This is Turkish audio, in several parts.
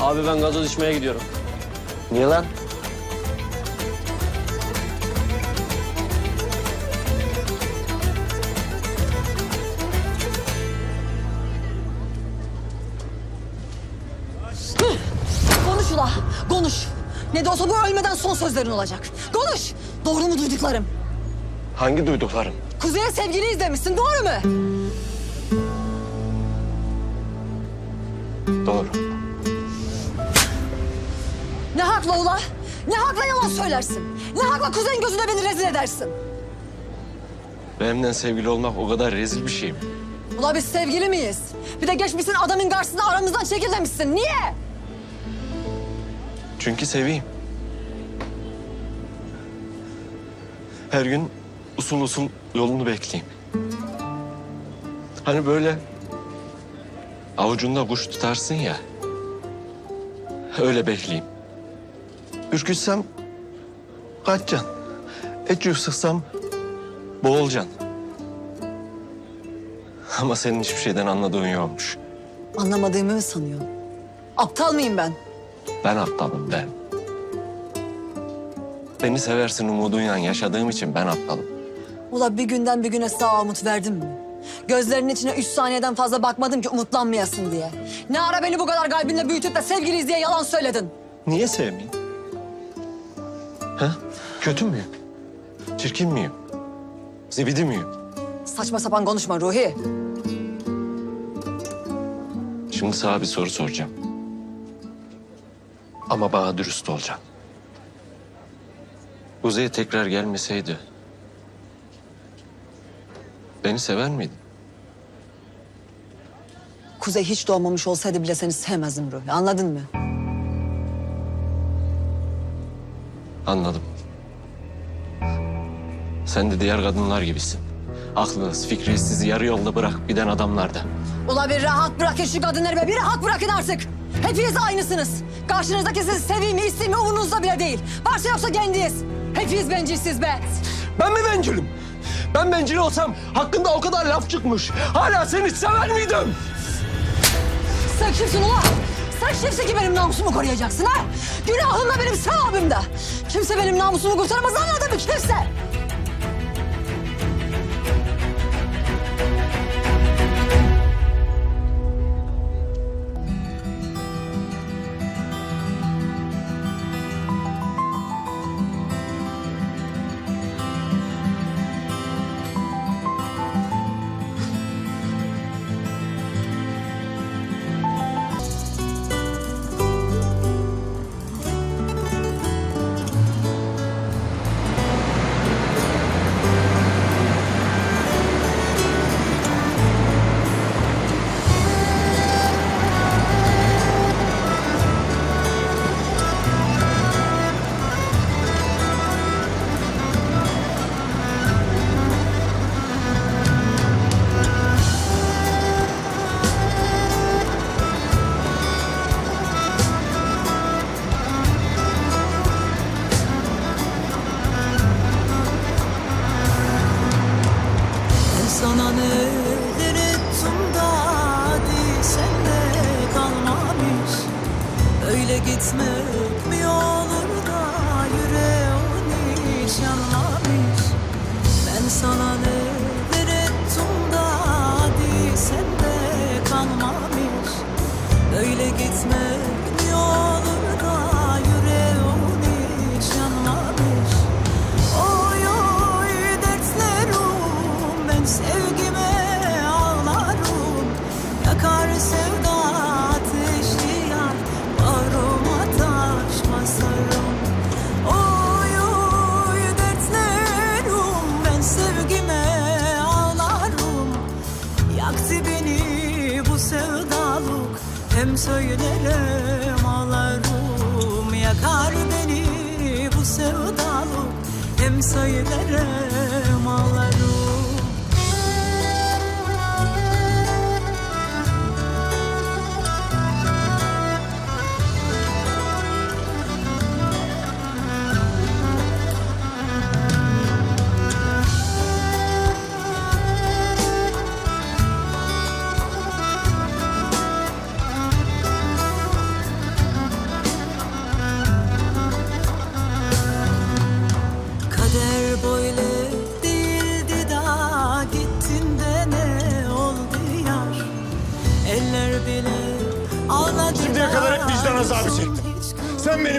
Abi ben gazoz içmeye gidiyorum. Niye lan? Konuş ula, konuş. Ne de olsa bu ölmeden son sözlerin olacak. Konuş. Doğru mu duyduklarım? Hangi duyduklarım? Kuzey'e sevgili izlemişsin, doğru mu? Doğru. Hakla ula? Ne hakla yalan söylersin? Ne hakla Kuzey'in gözünde beni rezil edersin? Benimle sevgili olmak o kadar rezil bir şey mi? Ula biz sevgili miyiz? Bir de geçmişsin adamın karşısına aramızdan çekil demişsin. Niye? Çünkü seveyim. Her gün usul usul yolunu bekleyeyim. Hani böyle avucunda kuş tutarsın ya. Öyle bekleyeyim. Ürkütsem kaçacaksın. Ecü sıksam boğulacaksın. Ama senin hiçbir şeyden anladığın yokmuş. Anlamadığımı mı sanıyorsun? Aptal mıyım ben? Ben aptalım ben. Beni seversin umuduyla yaşadığım için ben aptalım. Ula bir günden bir güne sağ umut verdim mi? Gözlerinin içine üç saniyeden fazla bakmadım ki umutlanmayasın diye. Ne ara beni bu kadar kalbinle büyütüp de sevgiliyiz diye yalan söyledin? Niye sevmeyeyim? Ha? Kötü müyüm? Çirkin miyim? Zibidi miyim? Saçma sapan konuşma Ruhi. Şimdi sana bir soru soracağım. Ama bana dürüst olacaksın. Kuzey tekrar gelmeseydi... ...beni sever miydin? Kuzey hiç doğmamış olsaydı bile seni sevmezdim Ruhi. Anladın mı? Anladım. Sen de diğer kadınlar gibisin. Aklınız, fikri sizi yarı yolda bırakıp giden adamlardan. Ula bir rahat bırakın şu kadınları be. Bir rahat bırakın artık. Hepiniz aynısınız. Karşınızdaki sizi seveyim mi isteyeyim mi umurunuzda bile değil. Varsa yoksa kendiniz. Hepiniz bencilsiz be. Ben mi bencilim? Ben bencil olsam hakkında o kadar laf çıkmış. Hala seni sever miydim? Sen kimsin ula? Sen kimsin ki benim namusumu koruyacaksın ha? Günahım da benim sevabım da. Kimse benim namusumu kurtaramaz anladın mı kimse?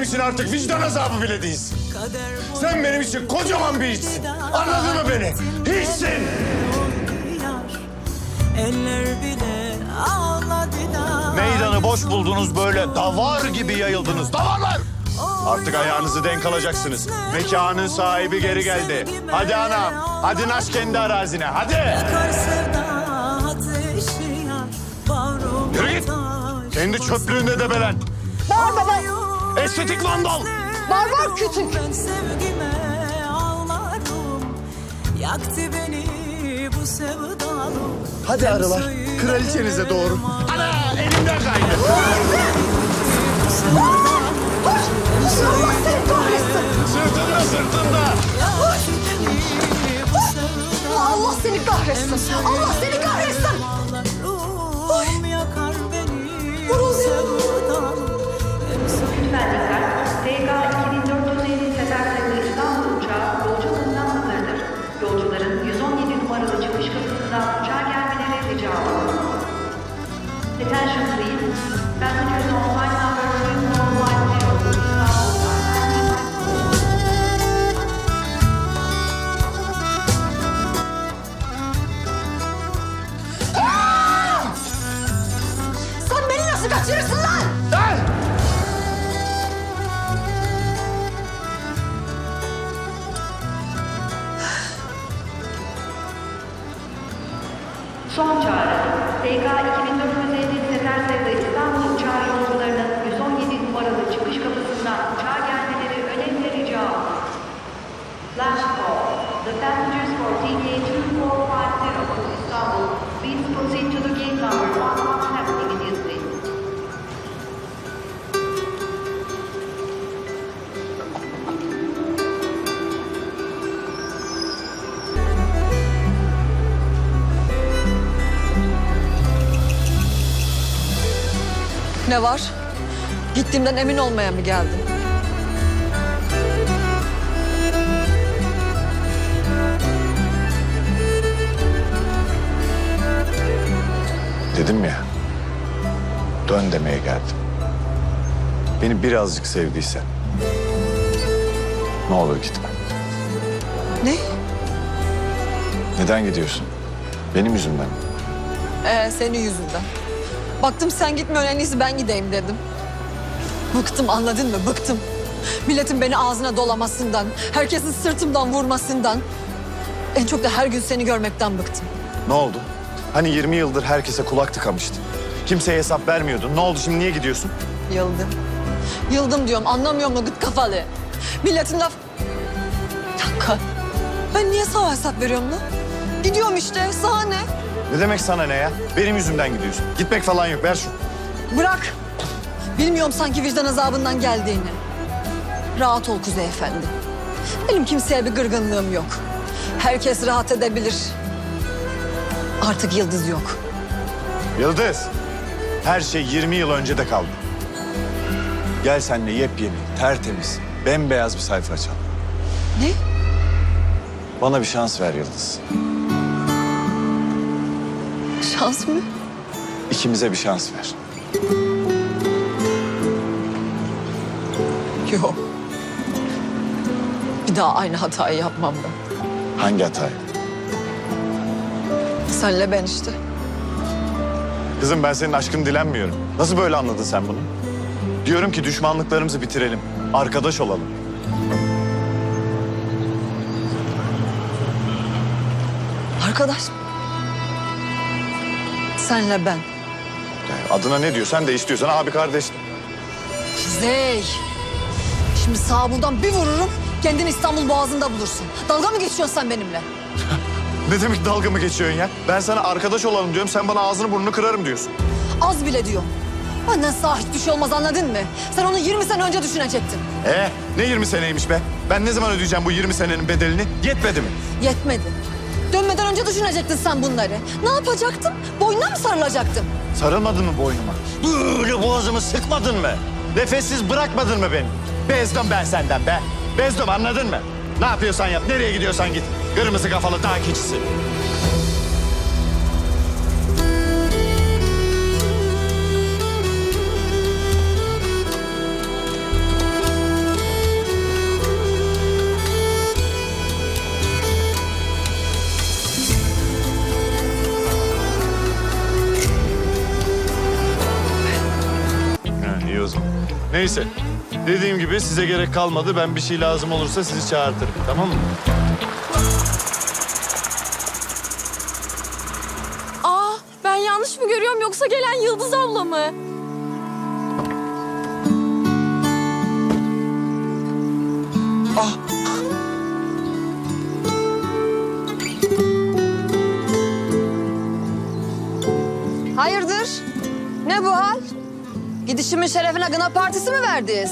İçin artık vicdan azabı bile değilsin. Sen benim için kocaman bir hiçsin. Anladın mı beni? Hiçsin. Eller bile ağladılar Meydanı boş buldunuz böyle davar gibi yayıldınız. Davarlar! Artık ayağınızı denk alacaksınız. Mekanın sahibi geri geldi. Hadi anam, hadi naş kendi arazine, hadi. Yürü git. Kendi çöplüğünde debelen. Bağır baba. Estetik vandal. Bağır küçük. Ben sevgime ağlarım Yaktı beni bu sevdalık Hadi arılar, kraliçenize doğru. Ana, elimden kaydı. Sırtında, sırtında. Allah seni kahretsin. Allah seni kahretsin. Beni bu Vuruluyorum. sevdalık Lütfen dikkat. Ne var? Gittiğimden emin olmaya mı geldin? Dedim ya, dön demeye geldim. Beni birazcık sevdiysen, ne olur gitme. Ne? Neden gidiyorsun? Benim yüzümden mi? Ee, senin yüzünden. Baktım sen gitmiyorsun en iyisi ben gideyim dedim. Bıktım anladın mı? Bıktım. Milletin beni ağzına dolamasından, herkesin sırtımdan vurmasından. En çok da her gün seni görmekten bıktım. Ne oldu? Hani 20 yıldır herkese kulak tıkamıştın. Kimseye hesap vermiyordun. Ne oldu şimdi niye gidiyorsun? Yıldım. Yıldım diyorum anlamıyor mu gıt kafalı? Milletin laf... Bir dakika. Ben niye sana hesap veriyorum lan? Gidiyorum işte sana ne? Ne demek sana ne ya? Benim yüzümden gidiyorsun. Gitmek falan yok. Ver şunu. Bırak. Bilmiyorum sanki vicdan azabından geldiğini. Rahat ol Kuzey Efendi. Benim kimseye bir gırgınlığım yok. Herkes rahat edebilir. Artık yıldız yok. Yıldız. Her şey 20 yıl önce de kaldı. Gel seninle yepyeni, tertemiz, bembeyaz bir sayfa açalım. Ne? Bana bir şans ver Yıldız. Şans mı? İkimize bir şans ver. Yok. Bir daha aynı hatayı yapmam ben. Hangi hatayı? Senle ben işte. Kızım ben senin aşkını dilenmiyorum. Nasıl böyle anladın sen bunu? Diyorum ki düşmanlıklarımızı bitirelim. Arkadaş olalım. Arkadaş. Senle ben. Adına ne diyorsan de istiyorsan abi kardeş. de. Kuzey. Şimdi sağ buradan bir vururum. Kendini İstanbul Boğazı'nda bulursun. Dalga mı geçiyorsun sen benimle? Ne demek dalga mı geçiyorsun ya? Ben sana arkadaş olalım diyorum. Sen bana ağzını burnunu kırarım diyorsun. Az bile diyorum. Benden sağ hiçbir şey olmaz anladın mı? Sen onu 20 sene önce düşünecektin. Ee, ne 20 seneymiş be? Ben ne zaman ödeyeceğim bu 20 senenin bedelini? Yetmedi mi? Yetmedi. Dönmeden önce düşünecektin sen bunları. Ne yapacaktın? Boynuna mı sarılacaktın? Sarılmadın mı boynuma? Böyle boğazımı sıkmadın mı? Nefessiz bırakmadın mı beni? Bezdim ben senden be. Bezdim anladın mı? Ne yapıyorsan yap, nereye gidiyorsan git. Kırmızı kafalı dağ keçisi. Neyse. Dediğim gibi size gerek kalmadı. Ben bir şey lazım olursa sizi çağırtırım. Tamam mı? Aa ben yanlış mı görüyorum yoksa gelen Yıldız abla mı? Hayırdır? Ne bu hal? Gidişimin şerefine gına partisi mi verdiniz?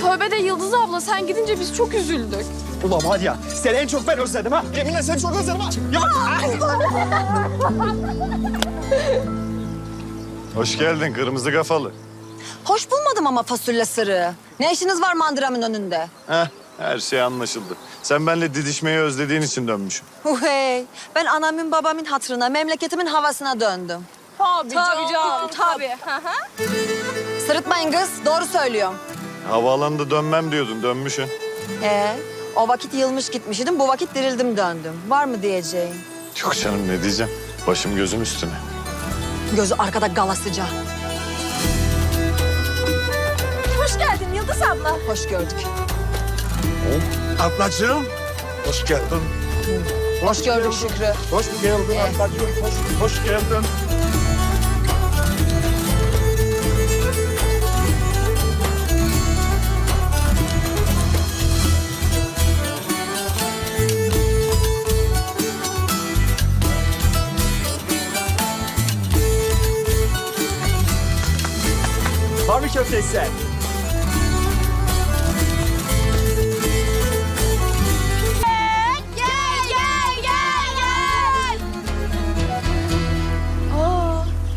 Tövbe de Yıldız abla sen gidince biz çok üzüldük. Ulan var ya seni en çok ben özledim ha. Yeminle seni çok özledim ha. Ya. Hoş geldin kırmızı kafalı. Hoş bulmadım ama fasulye sırrı. Ne işiniz var mandıramın önünde? Heh, her şey anlaşıldı. Sen benimle didişmeyi özlediğin için dönmüşüm. Hey, ben anamın babamın hatırına, memleketimin havasına döndüm. Tabii, canım, tabii. Sırıtmayın kız, doğru söylüyorum. Havaalanında dönmem diyordun, dönmüşsün. Ee, o vakit yılmış gitmiştim, bu vakit dirildim döndüm. Var mı diyeceğin? Yok canım ne diyeceğim. Başım gözüm üstüne. Gözü arkada galasıca. Hoş geldin Yıldız abla. Hoş gördük. Ablacığım. Hoş geldin. Hoş gördük Şükrü. Hoş geldin ablacığım. Hoş, hoş geldin.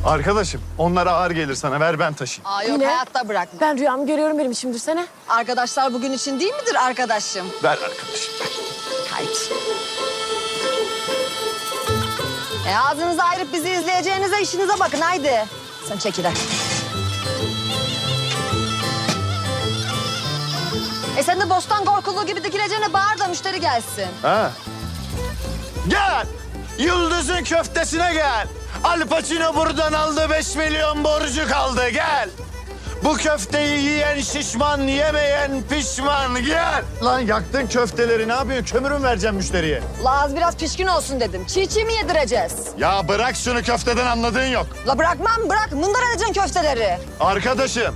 Arkadaşım, onlara ağır gelir sana. Ver ben taşıyayım. Aa yok Yine? hayatta bırakma. Ben rüyamı görüyorum benim şimdi sene. Arkadaşlar bugün için değil midir arkadaşım? Ver arkadaşım. Haydi. E ağzınızı ayırıp bizi izleyeceğinize işinize bakın haydi. Sen çekil hadi. E sen de bostan korkuluğu gibi dikileceğine bağır da müşteri gelsin. Ha? Gel! Yıldız'ın köftesine gel. Al Pacino buradan aldı 5 milyon borcu kaldı gel. Bu köfteyi yiyen şişman, yemeyen pişman gel. Lan yaktın köfteleri ne yapıyorsun? Kömürün vereceğim müşteriye. La az biraz pişkin olsun dedim. Çiğ çiğ mi yedireceğiz? Ya bırak şunu köfteden anladığın yok. La bırakmam bırak. Mındar edeceksin köfteleri. Arkadaşım,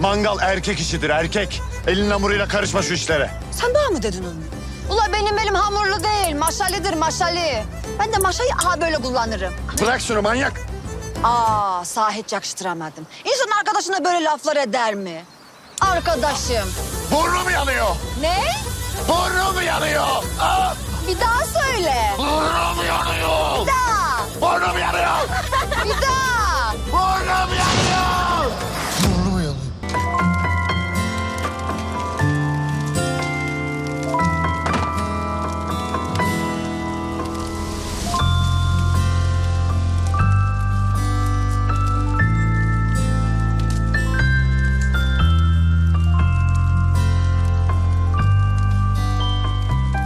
mangal erkek işidir erkek. Elin hamuruyla karışma şu işlere. Sen bana mı dedin onu? Ula benim elim hamurlu değil. Maşalidir maşali. Ben de maşayı aha böyle kullanırım. Bırak şunu manyak. Aa, sağ hiç yakıştıramadım. İnsan arkadaşına böyle laflar eder mi? Arkadaşım. Burnum yanıyor. Ne? Burnum yanıyor. Ah, Bir daha söyle. burnum yanıyor. Bir daha. Burnum yanıyor. Bir daha. Burnum yanıyor.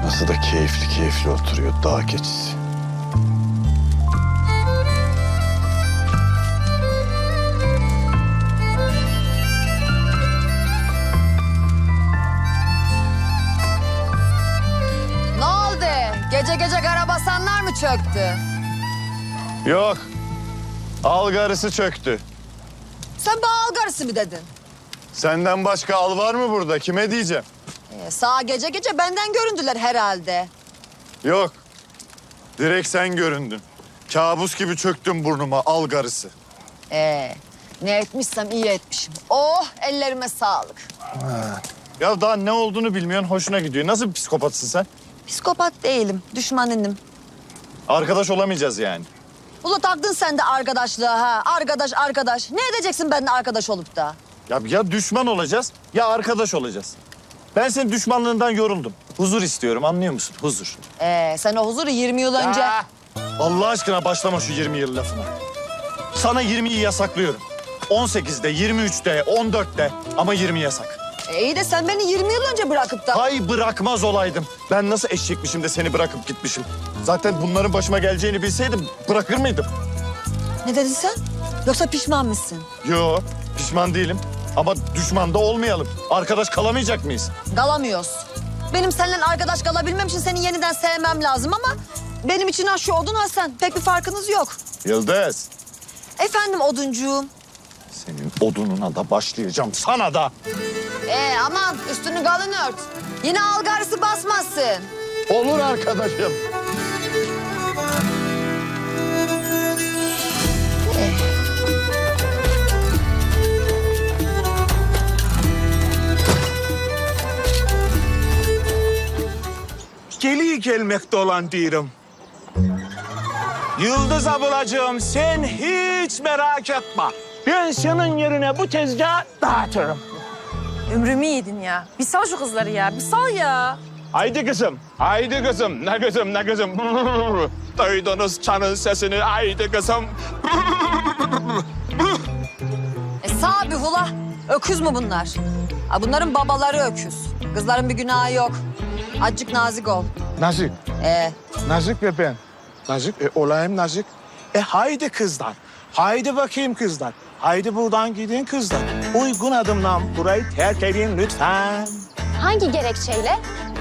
Nasıl da keyifli keyifli oturuyor dağ keçisi. Ne oldu? Gece gece karabasanlar mı çöktü? Yok. Algarısı çöktü. Sen bana algarısı mı dedin? Senden başka al var mı burada? Kime diyeceğim? Ee, sağ gece gece benden göründüler herhalde. Yok. Direkt sen göründün. Kabus gibi çöktün burnuma algarısı. Ee, ne etmişsem iyi etmişim. Oh ellerime sağlık. Ya daha ne olduğunu bilmiyorsun, hoşuna gidiyor. Nasıl bir psikopatsın sen? Psikopat değilim, düşmanınım. Arkadaş olamayacağız yani. Ula taktın sen de arkadaşlığa ha. Arkadaş arkadaş. Ne edeceksin benimle arkadaş olup da? Ya, ya düşman olacağız ya arkadaş olacağız. Ben senin düşmanlığından yoruldum. Huzur istiyorum anlıyor musun? Huzur. Ee, sen o huzuru 20 yıl önce... Aa! Allah aşkına başlama şu 20 yıl lafına. Sana 20'yi yasaklıyorum. 18'de, 23'te, 14'te ama 20 yasak. E, iyi de sen beni 20 yıl önce bırakıp da... Hay bırakmaz olaydım. Ben nasıl eşekmişim de seni bırakıp gitmişim. Zaten bunların başıma geleceğini bilseydim bırakır mıydım? Ne dedin sen? Yoksa pişman mısın? Yo pişman değilim. Ama düşman da olmayalım. Arkadaş kalamayacak mıyız? Kalamıyoruz. Benim seninle arkadaş kalabilmem için seni yeniden sevmem lazım ama... ...benim için ha şu odun ha sen. Pek bir farkınız yok. Yıldız. Efendim oduncuğum. Senin odununa da başlayacağım. Sana da. Ee aman üstünü kalın ört. Yine algarısı basmasın. Olur arkadaşım. Geliyor gelmekte olan diyorum. Yıldız ablacığım sen hiç merak etme. Ben senin yerine bu tezgahı dağıtırım. Ömrümü yedin ya. Bir sal şu kızları ya. Bir sal ya. Haydi kızım, haydi kızım, ne kızım, ne kızım. Duydunuz çanın sesini, haydi kızım. E sağ bir hula. Öküz mü bunlar? Ha, bunların babaları öküz. Kızların bir günahı yok. Azıcık nazik ol. Nazik, Ee, nazik ve ben. Nazik, e, olayım nazik. E haydi kızlar, haydi bakayım kızlar. Haydi buradan gidin kızlar. Uygun adımla burayı terk edin lütfen. Hangi gerekçeyle?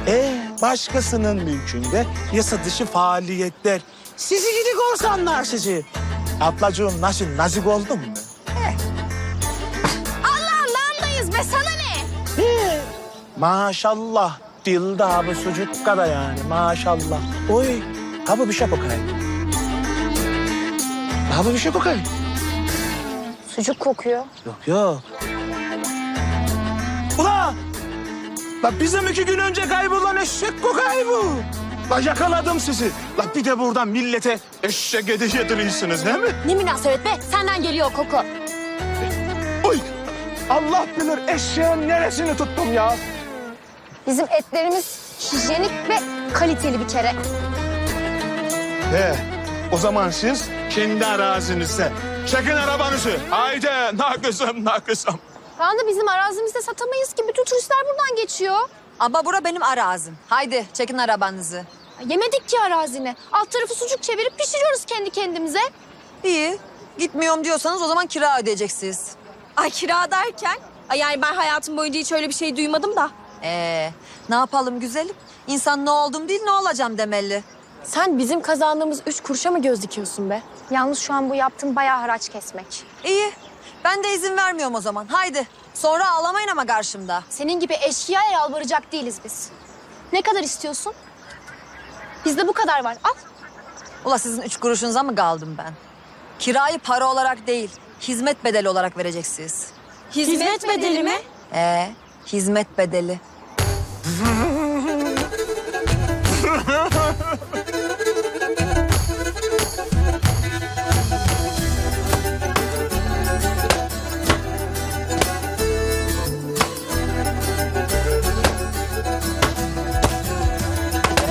E başkasının mülkünde yasa dışı faaliyetler. Sizi gidi korsanlar sizi. Ablacığım nasıl nazik oldun mu? Allah Allah'ındayız be sana ne? Maşallah. Dilde abi sucuk kadar yani maşallah. Oy. Abi bir şey bakayım. Abi bir şey bakayım. Sucuk kokuyor. Yok yok. Ula! La bizim iki gün önce kaybolan eşek kokayı bu. La yakaladım sizi. La bir de buradan millete eşek eti yediriyorsunuz değil mi? Ne münasebet be? Senden geliyor koku. Oy! Allah bilir eşeğin neresini tuttum ya. Bizim etlerimiz hijyenik ve kaliteli bir kere. He, o zaman siz kendi arazinizde. Çekin arabanızı. Haydi nakısım nakısım. Tamam da bizim arazimizde satamayız ki. Bütün turistler buradan geçiyor. ama bura benim arazim. Haydi çekin arabanızı. Yemedik ki arazini. Alt tarafı sucuk çevirip pişiriyoruz kendi kendimize. İyi. Gitmiyorum diyorsanız o zaman kira ödeyeceksiniz. Ay kira derken? Ay yani ben hayatım boyunca hiç öyle bir şey duymadım da. Ee, ne yapalım güzelim? İnsan ne oldum değil ne olacağım demeli. Sen bizim kazandığımız üç kuruşa mı göz dikiyorsun be? Yalnız şu an bu yaptığın bayağı haraç kesmek. İyi. Ben de izin vermiyorum o zaman. Haydi. Sonra ağlamayın ama karşımda. Senin gibi eşkıyaya yalvaracak değiliz biz. Ne kadar istiyorsun? Bizde bu kadar var. Al. Ula sizin üç kuruşunuza mı kaldım ben? Kirayı para olarak değil, hizmet bedeli olarak vereceksiniz. Hizmet, bedeli mi? Ee, hizmet bedeli.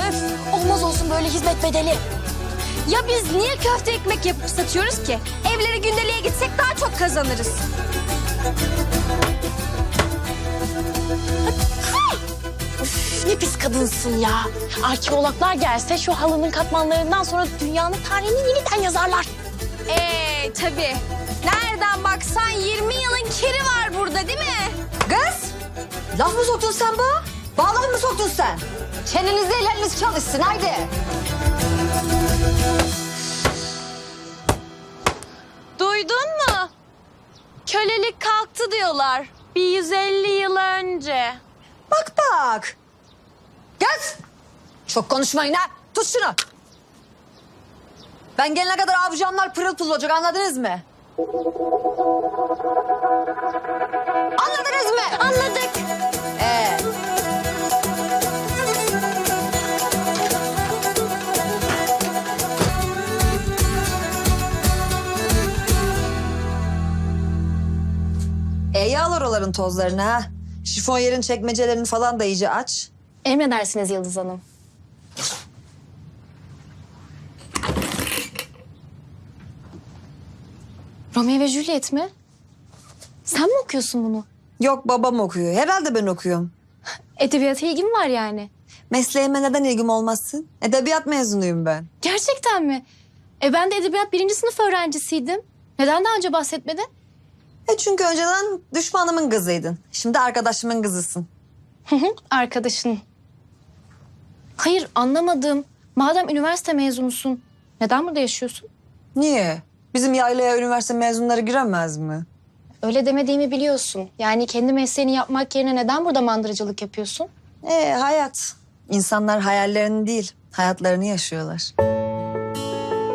Öf, olmaz olsun böyle hizmet bedeli. Ya biz niye köfte ekmek yapıp satıyoruz ki? Evlere gündeliğe gitsek daha çok kazanırız. Kadınsın ya. Arkeologlar gelse şu halının katmanlarından sonra dünyanın tarihini yeniden yazarlar. Ee tabii. Nereden baksan 20 yılın kiri var burada değil mi? Kız! Laf mı soktun sen bu? Bağlar mı soktun sen? Çeneniz elleriniz çalışsın haydi. Duydun mu? Kölelik kalktı diyorlar. Bir 150 yıl önce. Bak bak. Gel. Çok konuşmayın ha. Tut şunu. Ben gelene kadar avucamlar pırıl pırıl olacak anladınız mı? Anladınız mı? Anladık. Ee. İyi al oraların tozlarını ha. Şifon yerin çekmecelerini falan da iyice aç. Emredersiniz Yıldız Hanım. Romeo ve Juliet mi? Sen mi okuyorsun bunu? Yok babam okuyor. Herhalde ben okuyorum. Edebiyata ilgin var yani. Mesleğime neden ilgim olmasın? Edebiyat mezunuyum ben. Gerçekten mi? E ben de edebiyat birinci sınıf öğrencisiydim. Neden daha önce bahsetmedin? E çünkü önceden düşmanımın kızıydın. Şimdi arkadaşımın kızısın. Arkadaşın. Hayır anlamadım. Madem üniversite mezunusun, neden burada yaşıyorsun? Niye? Bizim yaylaya üniversite mezunları giremez mi? Öyle demediğimi biliyorsun. Yani kendi mesleğini yapmak yerine neden burada mandıracılık yapıyorsun? E hayat. İnsanlar hayallerini değil, hayatlarını yaşıyorlar.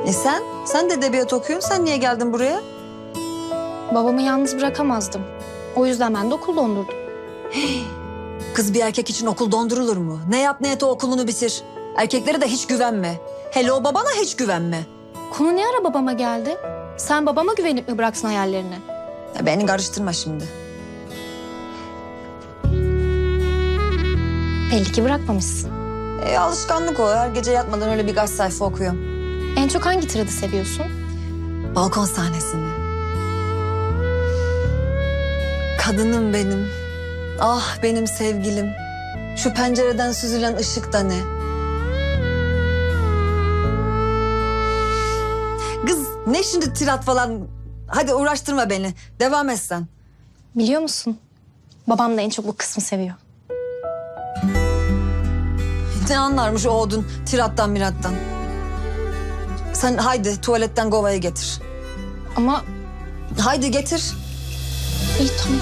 E sen? Sen de edebiyat okuyorsun. Sen niye geldin buraya? Babamı yalnız bırakamazdım. O yüzden ben de okul dondurdum. Kız bir erkek için okul dondurulur mu? Ne yap ne et o okulunu bitir. Erkeklere de hiç güvenme. Hele o babana hiç güvenme. Konu ne ara babama geldi? Sen babama güvenip mi bıraksın hayallerini? Ya beni karıştırma şimdi. Belli ki bırakmamışsın. E, alışkanlık o. Her gece yatmadan öyle birkaç sayfa okuyorum. En çok hangi tiradı seviyorsun? Balkon sahnesini. Kadınım benim. Ah benim sevgilim. Şu pencereden süzülen ışık da ne? Kız ne şimdi tirat falan? Hadi uğraştırma beni. Devam et sen. Biliyor musun? Babam da en çok bu kısmı seviyor. Ne anlarmış o odun tirattan mirattan. Sen haydi tuvaletten kovayı getir. Ama Haydi getir. iyi tamam.